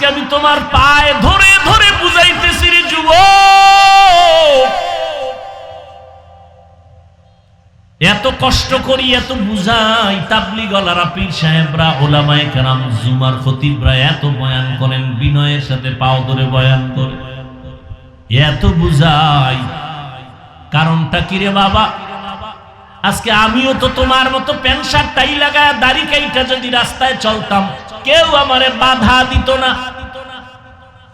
আজকে আমি তোমার পায়ে ধরে ধরে বুঝাইতেছি রে যুব এত কষ্ট করি, এত বুঝাই। তাবলি গলারা পীর সাহেবরা, ওলামায়ে কেরাম, জুমার খতিবরা এত বয়ান করেন, বিনয়ের সাথে পাও ধরে বয়ান করে। এত বুঝাই। কারণটা কি রে বাবা? আজকে আমিও তো তোমার মতো প্যান্ট শার্ট, টাই লাগায়, দাড়ি কাইটা যদি রাস্তায় চলতাম কেউ আমারে বাধা দিত না।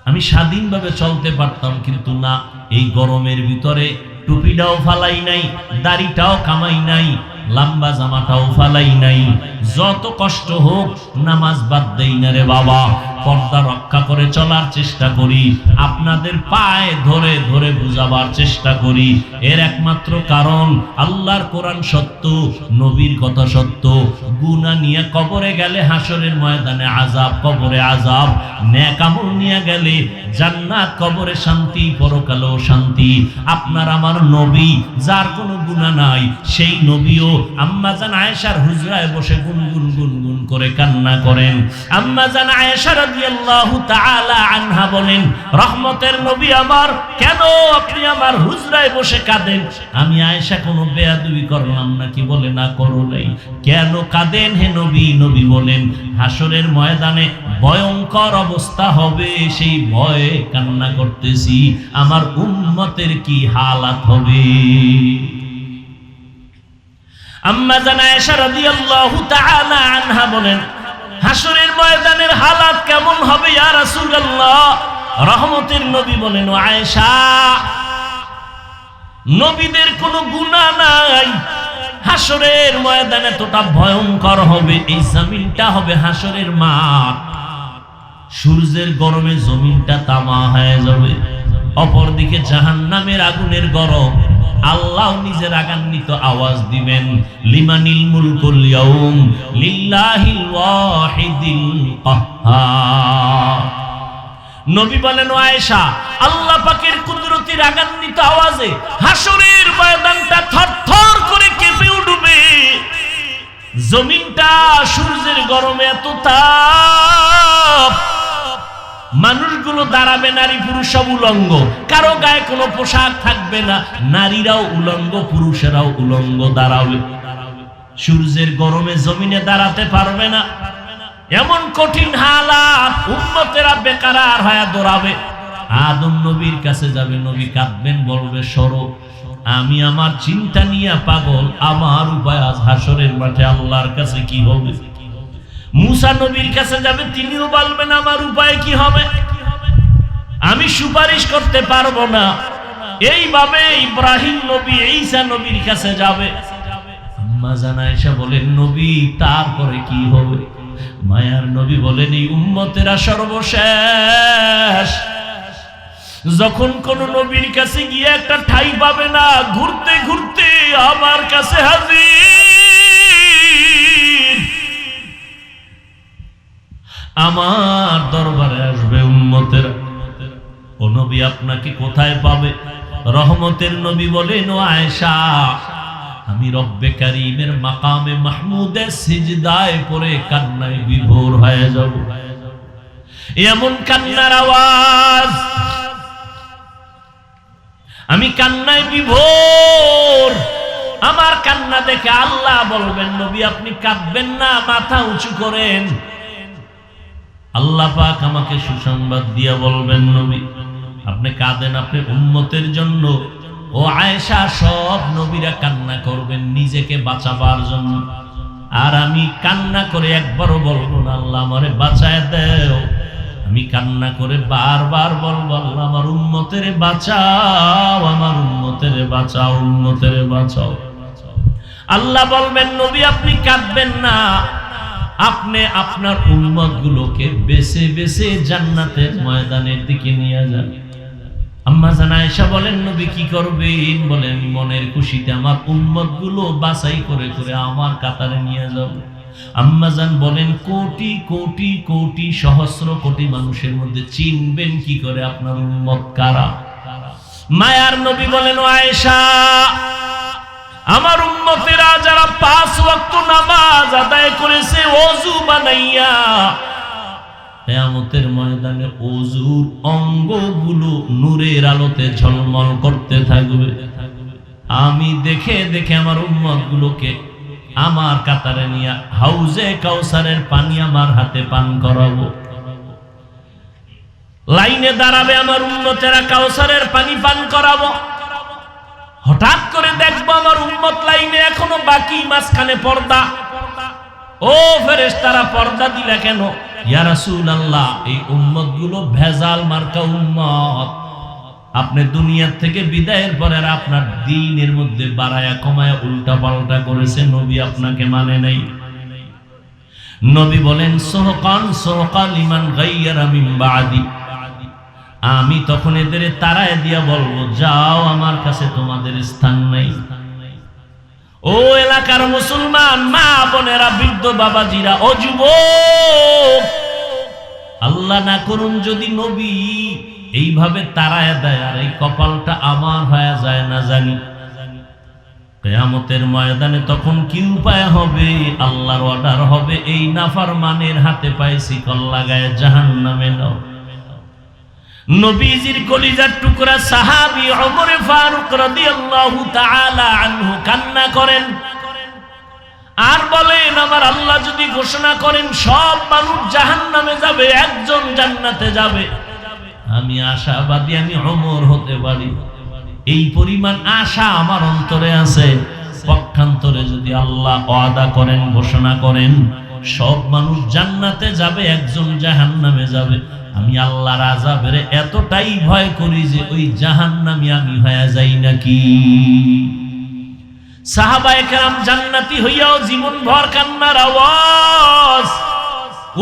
আমি স্বাধীনভাবে চলতে পারতাম, কিন্তু না, এই গরমের ভিতরে টুপিটাও ফালাই নাই, দাড়িটাও কামাই নাই, লম্বা জামাটাও ফালাই নাই। যত কষ্ট হোক, নামাজ বাদ দেই না রে বাবা। পর্দা রক্ষা করে চলার চেষ্টা করি। আপনাদের পায়ে ধরে ধরে বুঝাবার চেষ্টা করি। এর একমাত্র কারণ, আল্লাহর কোরআন সত্য, নবীর কথা সত্য। গুনা নিয়ে কবরে গেলে হাসরের ময়দানে আজাব কবরে আজাব ন্যাকামল নিয়ে গেলে জান্নাত, কবরে শান্তি, পরকালেও শান্তি। আপনার আমার নবী, যার কোনো গুনাহ নাই, সেই নবীও আম্মা জান আয়েশার হুজরায় বসে গুনগুন গুনগুন করে কান্না করেন। আম্মা জান আয়েশা আনহা বলেন, রহমতের নবী আমার, কেন আপনি আমার হুজরায় বসে কাঁদেন? আমি কোনো করলাম নাকি বলে না, করো নাই। কেন কাঁদেন হে নবী? নবী বলেন হাসরের ময়দানে ভয়ঙ্কর অবস্থা হবে, সেই ভয়ে কান্না করতেছি। আমার উম্মতের কি হালাত হবে? আম্মা জানা আয়েশা রাদিয়াল্লাহু তাআলা আনহা বলেন হাসরের ময়দানের হালাত কেমন হবে, ইয়া রাসূলুল্লাহ? রহমতের নবী বলেন আয়েশা, নবীদের কোনো গুনাহ নাই। হাসরের ময়দানে তোটা ভয়ঙ্কর হবে, এই জমিনটা হবে হাসরের মাঠ। সূর্যের গরমে জমিনটা তামা হয়ে যাবে। অপরদিকে জাহান্নামের আগুনের গরম। আল্লাহ নিজের রাগান্বিত আওয়াজ দিবেন, লিমানিল মুলকুল ইয়াউম লিল্লাহিল ওয়াহিদিল কাহ্হার। নবী বলেন আয়েশা, আল্লাহ পাকের কুদরতি রাগান্বিত আওয়াজে হাসরের ময়দানটা থরথর করে কেঁপে উঠবে। জমিনটা সূর্যের গরমে এত তাপ মানুষগুলো দাঁড়াবে নারী পুরুষ সব উলঙ্গ। কারও গায়ে কোনো পোশাক থাকবে না। নারীরাও উলঙ্গ, পুরুষেরাও উলঙ্গ দাঁড়াবে সূর্যের গরমে জমিনে দাঁড়াতে পারবে না। এমন কঠিন হালাত উম্মতেরা বেকারার হয়ে দৌড়াবে। আদম নবীর কাছে যাবে, নবী কাঁদবেন, বলবে, সরো। আমি আমার চিন্তা নিয়ে পাগল। আমার উপায় আজ হাসরের মাঠে আল্লাহর কাছে কি হবে? মুসা নবীর কাছে যাবে, তিনিও বলবেন, আমার উপায় কি হবে? আমি সুপারিশ করতে পারব না। এইভাবে ইব্রাহিম নবী, ঈসা নবীর কাছে যাবে। আম্মা জানা বলেন নবী, তারপরে কি হবে? মায়ার নবী বলেন, এই উম্মতেরা সর্বশেষ। যখন কোন নবীর কাছে গিয়ে একটা ঠাই পাবে না, ঘুরতে ঘুরতে আমার কাছে হাজির। আমার দরবারে আসবে উম্মতের। ও নবী আপনাকে কোথায় পাবে? রহমতের নবী বলেন, ও আয়েশা, আমি রব্বে কারিমের মাকামে মাহমুদে সিজদায় পরে কান্নায় বিভোর হয়ে যাব। এমন কান্নার আওয়াজ। আমি কান্নায় বিভোর। আমার কান্না দেখে আল্লাহ বলবেন, নবী আপনি কাঁদবেন না, মাথা উঁচু করেন। আল্লাহ পাক আমাকে সুসংবাদ দিয়া বলবেন নবী, আপনি কাঁদেন আপনি উম্মতের জন্য। ও আয়েশা, সব নবীরা কান্না করবেন নিজেকে বাঁচাবার জন্য। আর আমি কান্না করে একবারও বলব না, আল্লাহ আমারে বাঁচায় দেও। আমি কান্না করে বারবার বলব, আল্লাহ আমার উন্মতের বাঁচাও, আমার উন্মতের বাঁচাও উন্মতের বাঁচাও। আল্লাহ বলবেন, নবী আপনি কাঁদবেন না। আপনি আপনার উন্মত গুলোকে বেছে বেছে জান্নাতের ময়দানের দিকে নিয়ে যান। আম্মা জানা এসা বলেন, নবী কি করবেন? বলেন, মনের খুশিতে আমার উম্মতগুলো বাছাই করে করে আমার কাতারে নিয়ে যাব আম্মাজান বলেন, কোটি কোটি কোটি সহস্র কোটি মানুষের মধ্যে চিনবেন কি করে আপনার উম্মত কারা? মায়ার নবী বলেন আয়েশা আমার উম্মতেরা যারা পাঁচ ওয়াক্ত নামাজ আদায় করেছে, অজু বানাইয়া, কেয়ামতের ময়দানে অজুর অঙ্গগুলো নূরের আলোতে ঝলমল করতে থাকবে। আমি দেখে দেখে আমার উম্মত গুলোকে আমার কাতারে নিয়ে হাউজে কাউসারের পানি আমার হাতে পান করাবো। লাইনে দাঁড়াবে আমার উন্নতেরা কাউসারের পানি পান করাবো। হঠাৎ করে দেখব আমার উন্মত লাইনে এখনও বাকি মাঝখানে পর্দা। ও ফেরেস তারা পর্দা দিলা কেন? ইয়ারাসুল আল্লাহ এই উম্মতগুলো ভেজাল মার্কা উম্মত। আপনি দুনিয়ার থেকে বিদায়ের পরে আপনার দিনের মধ্যে বাড়ায়া কমায়া উল্টা পাল্টা করেছে, নবী আপনাকে মানে নাই। নবী বলেন সোহকান সোহকাল ইমান গাইয়ার মিন বাদি। আমি তখন এদের তারায় দিয়া বলব, যাও আমার কাছে, তোমাদের স্থান নাই। ও এলাকার মুসলমান, মা বোনেরা, বৃদ্ধ বাবাজিরা, ও যুবক, আল্লাহ না করুন যদি নবী এইভাবে তারায় দেয়, আর এই কপালটা আমার হয়ে যায় না জানি। কেয়ামতের ময়দানে তখন কি উপায় হবে? আল্লাহর অর্ডার হবে, এই নাফার মানের হাতে পাইছি শিকল লাগায় জাহান নামে নাও। নবীজির কলিজার টুকরা সাহাবি ওমর ফারুক রাদিয়াল্লাহু তাআলা আনহু কান্না করেন। আর বলেন, আমার আল্লাহ যদি ঘোষণা করেন, সব মানুষ জাহান্নামে যাবে, একজন জান্নাতে যাবে। আমি আশাবাদী, আমি অমর হতে পারি। এই পরিমাণ আশা আমার অন্তরে আছে। পক্ষান্তরে যদি আল্লাহ ওয়াদা করেন, ঘোষণা করেন, সব মানুষ জান্নাতে যাবে, একজন জাহান্নামে যাবে। আমি আল্লাহর আযাবের এতটাই ভয় করি যে ওই জাহান্নামী আমি হয়ে যাই নাকি। সাহাবায়ে জান্নাতি হইয়াও জীবন ভর কান্নার আওয়াজ।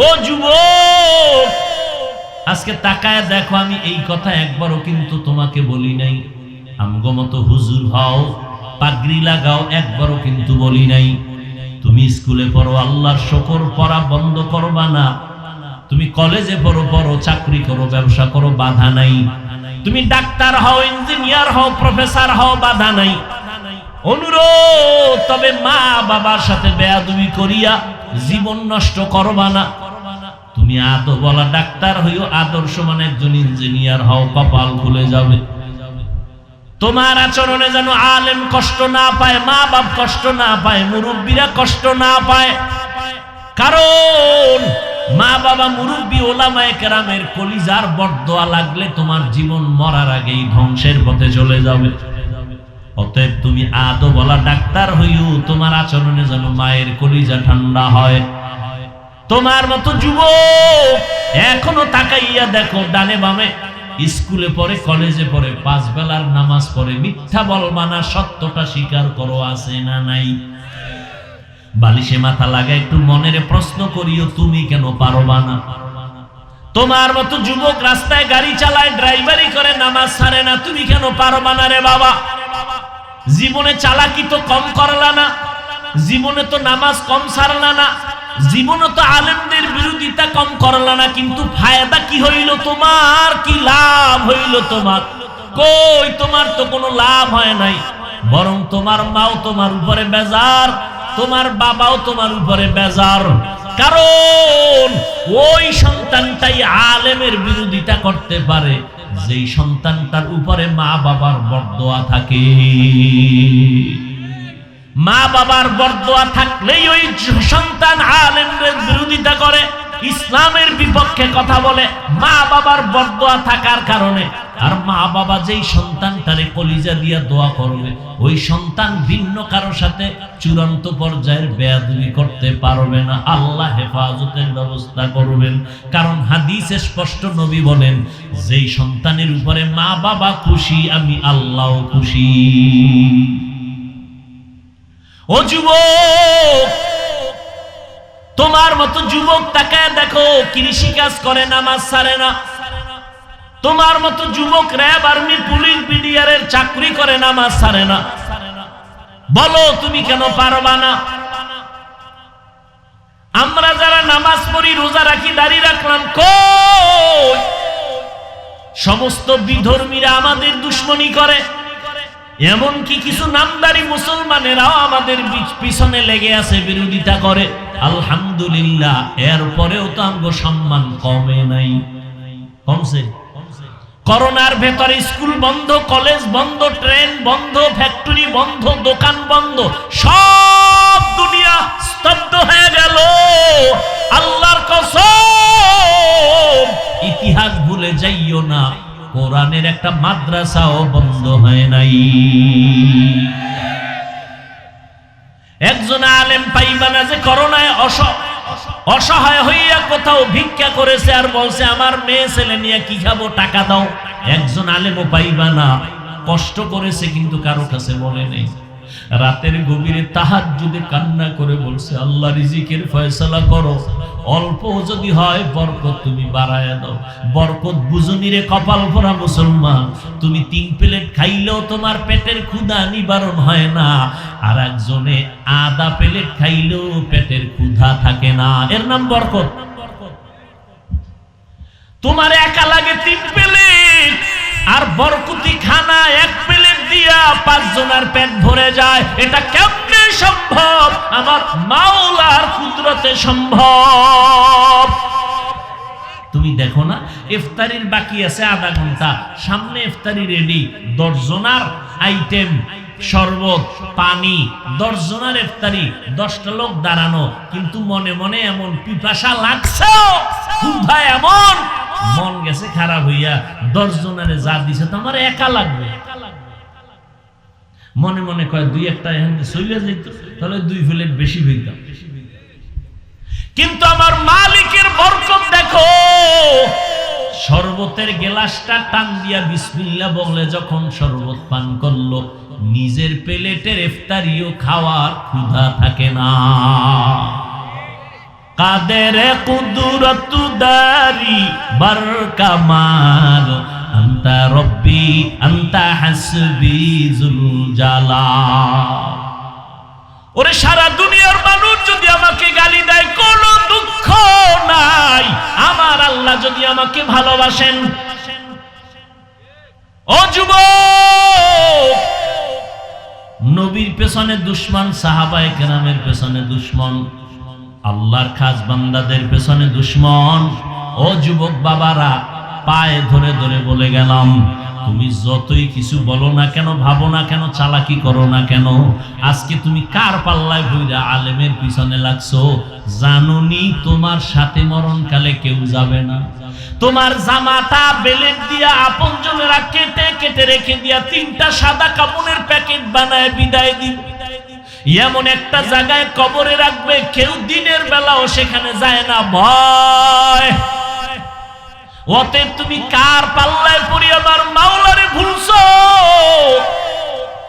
ও যুবক, আজকে তাকায় দেখো আমি এই কথা একবারও কিন্তু তোমাকে বলি নাই। আমগো মতো হুজুর হও, পাগড়ি লাগাও একবারও কিন্তু বলি নাই। তুমি স্কুলে পড়ো, আল্লাহর শকর পড়া বন্ধ করবা না। তুমি কলেজে পড়ো পড়ো, চাকরি করো, ব্যবসা করো, বাধা নাই। তুমি ডাক্তার হও, ইঞ্জিনিয়ার হও, প্রফেসর হও, বাধা নাই। অনুরোধ, তবে মা বাবার সাথে বেয়াদুবি করিয়া জীবন নষ্ট করবা না। তুমি আদো বলা ডাক্তার হইও আদর্শ মানে একজন ইঞ্জিনিয়ার হও, কপাল খুলে যাবে। তোমার আচরণে যেন আলেম কষ্ট না পায় মা বাপ কষ্ট না পায়, মুরব্বীরা কষ্ট না পায়। কারণ মা বাবা মুরব্বী ওলামায়ে কেরামের কলিজার বরদোয়া লাগলে তোমার জীবন মরার আগেই ধ্বংসের পথে চলে যাবে। অতএব তুমি আদো বলা ডাক্তার হইও, তোমার আচরণে যেন মায়ের কলিজা ঠান্ডা হয়। তোমার মতো যুব এখনও তাকাইয়া দেখো, ডানে বামে স্কুলে পড়ে, কলেজে পড়ে পাঁচ বেলার নামাজ পড়ে, মিথ্যা বলবা না সত্যটা স্বীকার করো, আছে না নাই? বালিশে মাথা লাগা একটু মনের প্রশ্ন করিও, তুমি কেন পারবা না? তোমার মতো যুবক রাস্তায় গাড়ি চালায় ড্রাইভারি করে, নামাজ ছাড়ে না। তুমি কেন পারবা না রে বাবা? জীবনে চালাকি তো কম করলা না। জীবনে তো নামাজ কম ছাড়লা না। জীবনে তো আলেমদের বিরোধিতা কম করলা না। কিন্তু ফায়দা কি হইল তোমার? কি লাভ হইল তোমার? কই তোমার তো কোনো লাভ হয় নাই। বরং তোমার মাও তোমার উপরে বেজার। তোমার বাবাও তোমার উপরে বেজার। কারণ ওই সন্তানটাই আলেমের বিরোধিতা করতে পারে। যেই সন্তানটার উপরে মা বাবার বরদোয়া থাকে। মা বাবার বরদোয়া থাকলেই ওই সন্তান আলেমদের বিরোধিতা করে। ইসলামের বিপক্ষে কথা বলে মা বাবার বরদোয়া থাকার কারণে। আর মা বাবা যেই সন্তানটারে কলিজা দিয়া দোয়া করবে, ওই সন্তান ভিন্ন কারও সাথে চূড়ান্ত পর্যায়ের বেয়াদবি করতে পারবে না। আল্লাহ হেফাজতের ব্যবস্থা করবেন। কারণ হাদিসে স্পষ্ট নবী বলেন, যেই সন্তানের উপরে মা বাবা খুশি, আমি আল্লাহ খুশি। ও যুবক, তোমার মতো যুবক তাকায় দেখো কৃষি কাজ করে, নামাজ ছাড়ে না। তোমার মতো যুবক র্যাব আর্মি, পুলিশ বিডিআরের চাকরি করে নামাজ ছাড়ে না। বলো, তুমি কেন পারবা না? আমরা যারা নামাজ পড়ি, রোজা রাখি, দাড়ি রাখলাম সমস্ত বিধর্মীরা আমাদের দুশ্মনী করে। এমনকি কিছু নামদারি মুসলমানেরাও আমাদের পিছনে লেগে আছে, বিরোধিতা করে। আলহামদুলিল্লাহ, এরপরেও তো আমগো সম্মান কমে নাই। কমছে? করোনার ভেতরে স্কুল বন্ধ, কলেজ বন্ধ, ট্রেন বন্ধ, ফ্যাক্টরি বন্ধ, দোকান বন্ধ, সব দুনিয়া স্তব্ধ হয়ে গেল। আল্লাহর কসম, ইতিহাস ভুলে যাইও না, কোরআনের একটা মাদ্রাসাও বন্ধ হয় নাই। একজন আলেম পাইবা না যে করোনায় অস অসহায় হইয়া কোথাও ভিক্ষা করেছে আর বলছে, আমার মেয়ে ছেলে নিয়ে কি খাব? টাকা দাও। একজন আলেমও পাইবা না। কষ্ট করেছে কিন্তু কারও কাছে বলে নেই। রাতের গভীরে তাহার যদি কান্না করে বলছে, আল্লাহ রিজিকের ফয়সালা করো। অল্প যদি হয় বরকত তুমি বাড়ায় দাও। বরকত বুঝুনি রে কপাল ভরা মুসলমান। তুমি তিন প্লেট খাইলেও তোমার পেটের ক্ষুধা নিবারণ হয় না। আর একজনে আদা প্লেট খাইলেও পেটের ক্ষুধা থাকে না। এর নাম বরকত। তোমার একা লাগে তিন প্লেট। আর বরকুতি খানা এক প্লেট দিয়া পাঁচ জনের পেট ভরে যায়। এটা কেমনে সম্ভব? আমার মাওলার কুদরতে সম্ভব। তুমি দেখো না, ইফতারির বাকি আছে আধা ঘণ্টা। সামনে ইফতারি রেডি দশজনার আইটেম শরবত, পানি। দশজনার ইফতারি। দশটা লোক দাঁড়ানো। কিন্তু মনে মনে এমন পিপাসা লাগছে। এমন। মন গেছে খারাপ হইয়া। দশজনারে যা দিছে তো আমার একা লাগবে। মনে মনে কয়, দুই একটা এখান চলে যেত তাহলে দুই প্লেট বেশি হইতাম কিন্তু আমার মালিকের বরকত দেখো, শরবতের গেলাসটা টান দিয়া বিসমিল্লা বলে যখন শরবত পান করল, নিজের প্লেটের ইফতারিও খাওয়ার ক্ষুধা থাকে না। কাদের কুদরত দারি বার কামাল আন্তা রব্বি, আন্তা হাসবি জুল ওরে সারা দুনিয়ার মানুষ যদি আমাকে গালি দেয়, কোনো দুঃখ নাই। আমার আল্লাহ যদি আমাকে ভালোবাসেন। ও যুবক, নবীর পেছনে দুশ্মন, সাহাবায়ে কেরামের পেছনে দুশ্মন, আল্লাহর খাস বান্দাদের পেছনে দুশ্মন। ও যুবক বাবারা পায়ে ধরে ধরে বলে গেলাম, তুমি যতই কিছু বলো না কেন, ভাবো না কেন, চালাকি করো না কেন, আজকে তুমি কার পাল্লায় ভইরা আলেমের পিছনে লাগছো? জানুনি তোমার সাথে মরণকালে কেউ যাবে না। তোমার জামাটা বেলেট দিয়া আপনজনেরা কেটে কেটে রেখে দিয়া তিনটা সাদা কাপড়ের প্যাকেট বানায় বিদায় দিন এমন একটা জায়গায় কবরে রাখবে, কেউ দিনের বেলাও সেখানে যায় না, ভয়। অতএব তুমি কার পাল্লায় পড়ি আমার মাওলারে ভুলছো?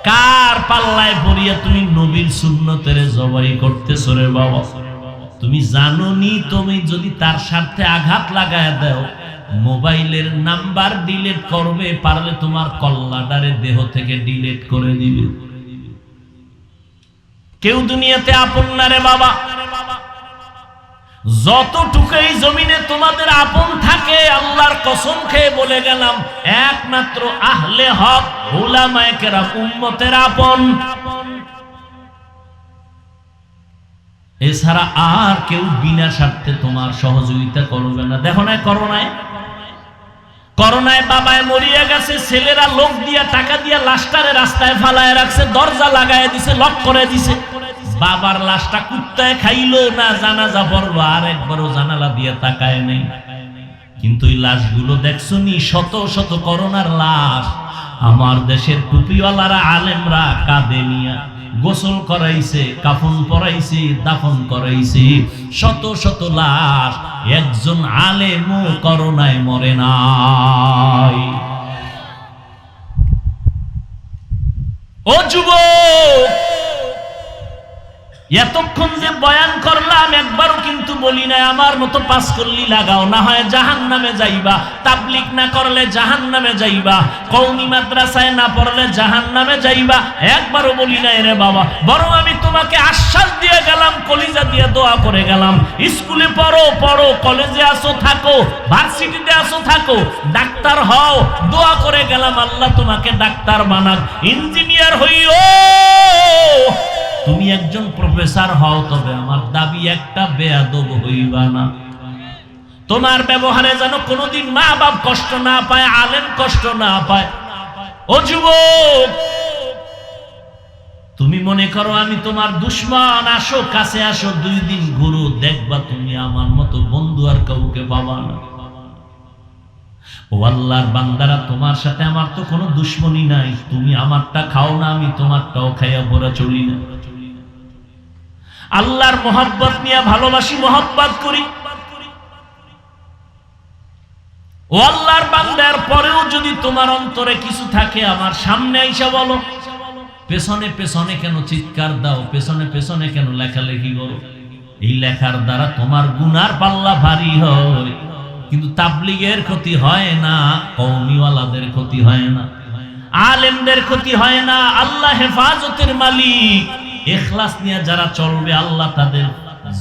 কার পাল্লায় পড়িয়া তুমি নবীর সুন্নতের জবাই করতেছো রে বাবা? তুমি জানো নি তুমি যদি তার স্বার্থে আঘাত লাগায় দাও, মোবাইলের নাম্বার ডিলিট করবে, পারলে তোমার কল্লাডারে দেহ থেকে ডিলিট করে দিবে। কেউ দুনিয়াতে আপন না রে বাবা। যতটুকু এই জমিনে তোমাদের আপন থাকে, আল্লাহর কসম খেয়ে বলে গেলাম, একমাত্র আহলে হক ওলামায়ে কেরাম, উম্মতের আপন। এছাড়া আর কেউ বিনা স্বার্থে তোমার সহযোগিতা করবে না। দেখো না করোনায় করোনায় বাবায় মরিয়া গেছে, ছেলেরা লোক দিয়া, টাকা দিয়া লাশটারে রাস্তায় ফালায় রাখছে, দরজা লাগায় দিছে, লক করে দিছে। বাবার লাশটা কুত্তায় খাইলো না, জানাজা পড়ল, আর একবারও জানালা দিয়ে তাকায় নেই। কিন্তু এই লাশগুলো দেখছ নি শত শত করোনার লাশ। আমার দেশের টুপিওয়ালারা, আলেমরা কাঁদে নিয়া গোসল করাইছে, কাফন পরাইছে, দাফন করাইছে। শত শত লাশ একজন আলেমও করোনায় মরে নাই। ও যুবক! এতক্ষণ যে বয়ান করলাম, একবারও কিন্তু বলি না আমার মতো পাস করলি লাগাও, না হয় জাহান নামে যাইবা, তাবলিক না করলে জাহান নামে যাইবা কৌমি মাদ্রাসায় না পড়লে জাহান নামে যাইবা, একবারও বলি না রে বাবা, বরং আমি তোমাকে আশ্বাস দিয়ে গেলাম, কলিজা দিয়ে দোয়া করে গেলাম, স্কুলে পড়ো পড়ো, কলেজে আসো, থাকো, ভার্সিটিতে আসো, থাকো, ডাক্তার হও, দোয়া করে গেলাম, আল্লাহ তোমাকে ডাক্তার বানাক, ইঞ্জিনিয়ার হইও। তুমি একজন প্রফেসর হও, তবে আমার দাবি একটা, বেয়াদব হইবা না। তোমার ব্যবহারে যেন কোনোদিন মা বাপ কষ্ট না পায়, আলেম কষ্ট না পায়। ও তুমি মনে করো আমি তোমার দুশ্মন, আসো, কাছে আসো, দুই দিন ঘুরো, দেখবা তুমি আমার মতো বন্ধু আর কাউকে পাবা না। ও আল্লাহর বান্দারা, তোমার সাথে আমার তো কোনো দুশ্মনী নাই। তুমি আমারটা খাও না, আমি তোমারটাও খাইয়া পড়া চলি না। আল্লাহর মোহাব্বত নিয়ে ভালোবাসি, মোহাব্বত করি। ও আল্লাহর বান্দার পরেও যদি তোমার অন্তরে কিছু থাকে, আমার সামনে আইসা বলো। পেছনে পেছনে কেন চিৎকার দাও? পেছনে পেছনে কেন লেখালেখি করো? এই লেখার দ্বারা তোমার গুনার পাল্লা ভারী হয়। কিন্তু তাবলিগের ক্ষতি হয় না কৌমিওয়ালাদের ক্ষতি হয় না, আলেমদের ক্ষতি হয় না, আল্লাহ হেফাজতের মালিক। এখলাস নিয়ে যারা চলবে, আল্লাহ তাদের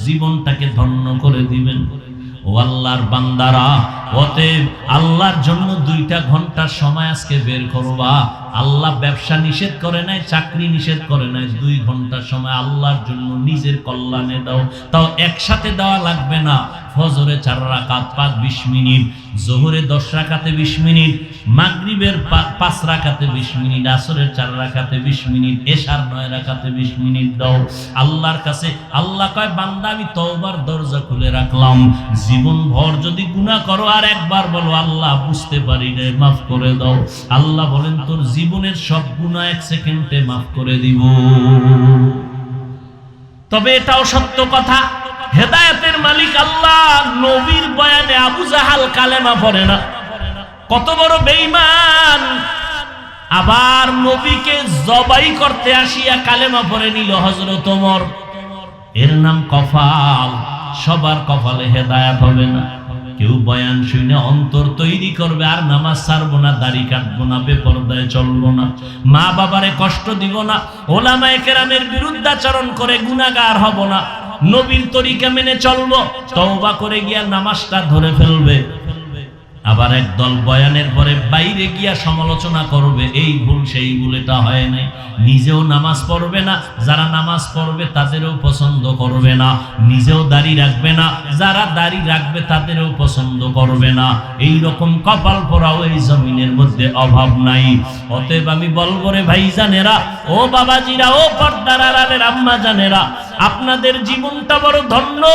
জীবনটাকে ধন্য করে দিবেন। ও আল্লাহর বান্দারা, অতএব আল্লাহর জন্য দুইটা ঘণ্টার সময় আজকে বের করবা। আল্লাহ ব্যবসা নিষেধ করে নাই, চাকরি নিষেধ করে নাই, দুই ঘণ্টার সময় আল্লাহর জন্য নিজের কল্যাণে দাও। তাও একসাথে দেওয়া লাগবে না। ফজরে চার রাকাত পাঁচ, বিশ মিনিট। জোহরে দশ রাখাতে বিশ মিনিট, মাগরিবের পাঁচ রাখাতে বিশ মিনিট, আসরের চার রাখাতে বিশ মিনিট, এশার নয় রাখাতে বিশ মিনিট দাও। আল্লাহর কাছে, আল্লাহ কয়, বান্দা, আমি তওবার দরজা খুলে রাখলাম। জীবন ভর যদি গুনাহ করো, আর একবার বলো, আল্লাহ, বুঝতে পারি না মাফ করে দাও। আল্লাহ বলেন, তোর জীবনের সব গুনাহ এক সেকেন্ডে মাফ করে দিব। তবে এটাও সত্য কথা। হেদায়েতের মালিক আল্লাহ, নবীর বয়ানে আবু জাহাল কালেমা পড়ে না। কত বড় বেইমান আবার নবীকে জবাই করতে আসিয়া কালেমা পড়ে নিল হযরত ওমর। এর নাম কফাল। সবার কপালে হেদায়াত হবে না। কেউ বয়ান শুনে অন্তর তৈরি করবে, আর নামাজ ছাড়বো না, দাড়ি কাটবো না, বেপরদায় চলবো না। মা বাবারে কষ্ট দিব না, ওলামায়ে কেরামের বিরুদ্ধাচরণ করে গুনাহগার হব না। নবীর তরিকা মেনে চলবো, তওবা করে গিয়া নামাজটা ধরে ফেলবে। আবার একদল বয়ানের পরে বাইরে গিয়া সমালোচনা করবে, এই ভুল, সেই ভুল, এটা হয় নাই। নিজেও নামাজ পড়বে না, যারা নামাজ পড়বে তাদেরও পছন্দ করবে না। নিজেও দাড়ি রাখবে না, যারা দাড়ি রাখবে তাদেরও পছন্দ করবে না। এই রকম কপাল পরাও এই জমিনের মধ্যে অভাব নাই। অতএব আমি বলব রে ভাই জানেরা ও বাবাজিরা, ও পর্দার আড়ালের আম্মা জানেরা আপনাদের জীবনটা বড় ধন্য।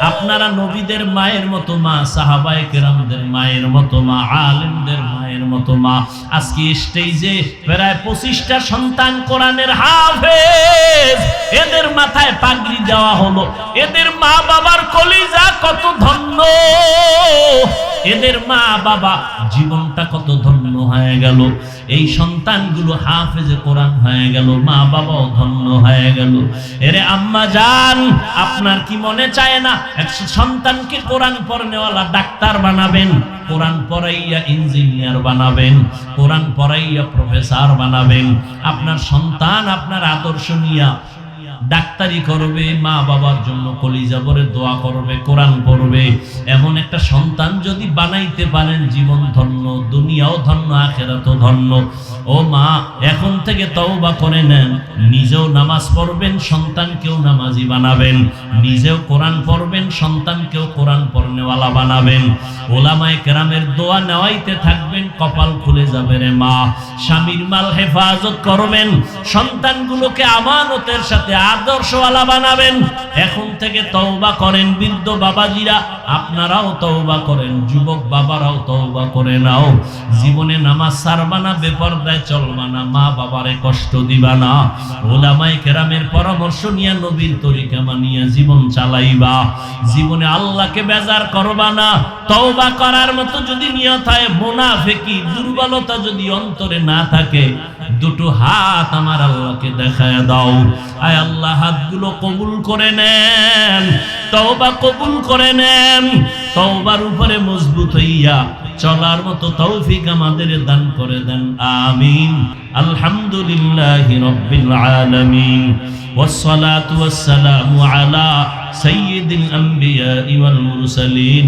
আপনারা নবীদের মায়ের মতো মা, সাহাবায়ে কেরামদের মায়ের মতো মা, আলেমদের মায়ের মতো মা। আজকে স্টেজে প্রায় পঁচিশটা সন্তান কোরআনের হাফেজ। এদের মাথায় পাগড়ি দেওয়া হলো। এদের মা বাবার কলিজা কত ধন্য। এদের মা বাবা জীবনটা কত ধন্য হয়ে গেল। এই সন্তানগুলো হাফেজে কোরআন হয়ে গেল মা বাবাও ধন্য হয়ে গেল। এরে আম্মা জান, আপনার কি মনে চায় না, এক সন্তানকে কোরআন পড়নেওয়ালা ডাক্তার বানাবেন, কোরআন পড়াইয়া ইঞ্জিনিয়ার বানাবেন, কোরআন পড়াইয়া প্রফেসর বানাবেন। আপনার সন্তান আপনার আদর্শ নিয়া ডাক্তারি করবে, মা বাবার জন্য কলিজা ভরে দোয়া করবে, কোরআন পড়বে। এমন একটা সন্তান যদি বানাইতে পারেন, জীবন ধন্য, দুনিয়াও ধন্য, আখেরাতও ধন্য। ও মা, এখন থেকে তওবা করে নেন। নিজেও নামাজ পড়বেন, সন্তানকেও নামাজি বানাবেন। নিজেও কোরআন পড়বেন, সন্তানকেও কোরআন পড়নেওয়ালা বানাবেন। ওলামায়ে কেরামের দোয়া নেওয়াইতে থাকবেন, কপাল খুলে যাবে রে মা। স্বামীর মাল হেফাজত করবেন। সন্তানগুলোকে আমানতের সাথে আদর্শওয়ালা বানাবেন। এখন থেকে তওবা করেন বৃদ্ধ বাবাজিরা, আপনারাও তওবা করেন, যুবক বাবারাও তওবা করে নাও। জীবনে নামাজ সারবা না, বেপরদায় চলবা না, মা বাবারে কষ্ট দিবা না। ওলামায়ে কেরামের পরামর্শ নিয়ে নবীর তরিকা মানিয়া জীবন চালাইবা। জীবনে আল্লাহকে বেজার করবা না তওবা করার মতো যদি নিয়ত হয় মুনাফিকি দুর্বলতা যদি অন্তরে না থাকে দুটো হাত আমার আল্লাহকে দেখায় দাও আয় আল্লাহ আল্লাহ হাতগুলো কবুল করে নেন তওবা কবুল করে নেন তওবার উপরে মজবুত হইয়া চলার মতো তৌফিক আমাদের দান করে দেন আমিন আলহামদুলিল্লাহ রব্বিল আলামিন والصلاة والسلام على سيد الأنبياء والمرسلين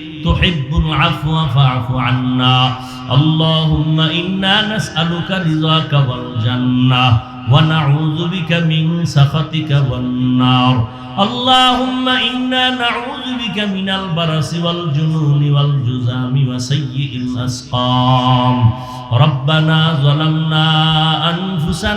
تحب العفو فاعف عنا اللهم إنا نسألك رضاك والجنة ونعوذ بك من سخطك والنار اللهم إنا نعوذ بك من البرص والجنون والجزام وسيء الأسقام ربنا ظلمنا أنفسنا